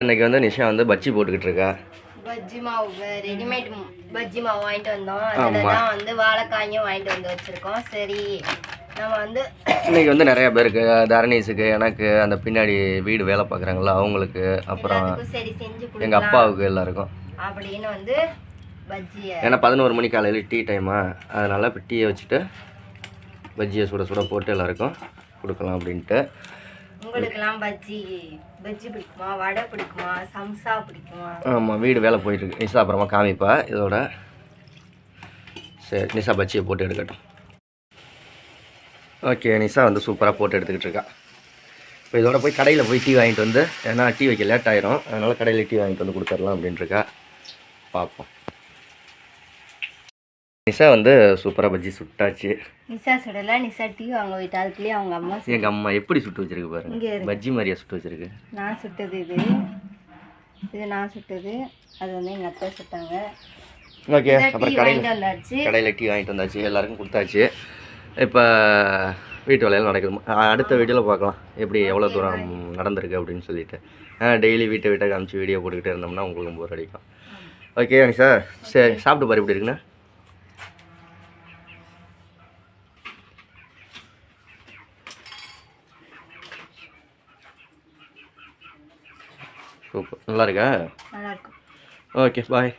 இன்னைக்கு வந்து நிஷா வந்து பஜ்ஜி போட்டுக்கிட்டு இருக்கா? பஜ்ஜி மாவு ரெடிமேட் பஜ்ஜி மாவு வாங்கிட்டு வந்தோம். அதில். தான் வந்து வாழைக்காயும் வாங்கிட்டு வந்து வச்சிருக்கோம். சரி நம்ம வந்து இன்னைக்கு வந்து நிறைய பேருக்கு தரணீஸுக்கு எனக்கு அந்த பின்னாடி வீடு வேலை பார்க்குறாங்களா அவங்களுக்கு அப்புறம் சரி செஞ்சு எங்கள் அப்பாவுக்கு எல்லாருக்கும். அப்படின்னு வந்து பஜ்ஜியை ஏன்னா பதினோரு மணி காலையில் டீ டைமா அதனால் இப்போ டீயை வச்சுட்டு பஜ்ஜியை சுட சுட போட்டு எல்லாருக்கும் கொடுக்கலாம் அப்படின்ட்டு. உங்களுக்கெல்லாம் பஜ்ஜி பஜ்ஜி பிடிக்குமா? வடை பிடிக்குமா? சம்சா பிடிக்குமா? ஆமாம் வீடு வேலை போயிட்டுருக்கு நிஷா அப்புறமா காமிப்பா. இதோட சரி நிஷா பஜ்ஜியை போட்டு எடுக்கட்டும். ஓகே நிஷா வந்து சூப்பராக போட்டு எடுத்துக்கிட்டு இருக்கா. இப்போ இதோட போய் கடையில் போய் டீ வாங்கிட்டு வந்து ஏன்னா டீ வைக்க லேட் ஆயிரும். அதனால் கடையில் டீ வாங்கிட்டு வந்து கொடுத்துடலாம் அப்படின்ட்டு இருக்கா. பார்ப்போம். நிஷா வந்து சூப்பராக பஜ்ஜி சுட்டாச்சு. நிஷா சுடல. நிஷா டீ வாங்க போயிட்டா. அதுக்குள்ளேயே அவங்க அம்மா எங்கள் அம்மா எப்படி சுட்டு வச்சிருக்கு பாருங்க. பஜ்ஜி மாதிரியா சுட்டு வச்சிருக்கு. நான் சுட்டது இது. இது நான் சுட்டது. அது வந்து எங்கள் அத்தை சுட்டாங்க. ஓகே அப்புறம் கடையில் கடையில் டீ வாங்கிட்டு வந்தாச்சு. எல்லாருக்கும் கொடுத்தாச்சு. இப்போ வீட்டு வேலையெல்லாம் நடக்குது. அடுத்த வீடியோவில் பார்க்கலாம். எப்படி எவ்வளோ தூரம் நடந்திருக்கு அப்படின்னு சொல்லிட்டு. டெய்லி வீட்டை வீட்டை காமிச்சு வீடியோ போட்டுக்கிட்டே இருந்தோம்னா உங்களுக்கு போர் அடிக்கும். ஓகே அனிஷா சரி சாப்பிட்டு பாரு எப்படி இருக்குண்ணா சூப்பர். நல்லா இருக்கா நல்லா இருக்கும் ஓகே பாய்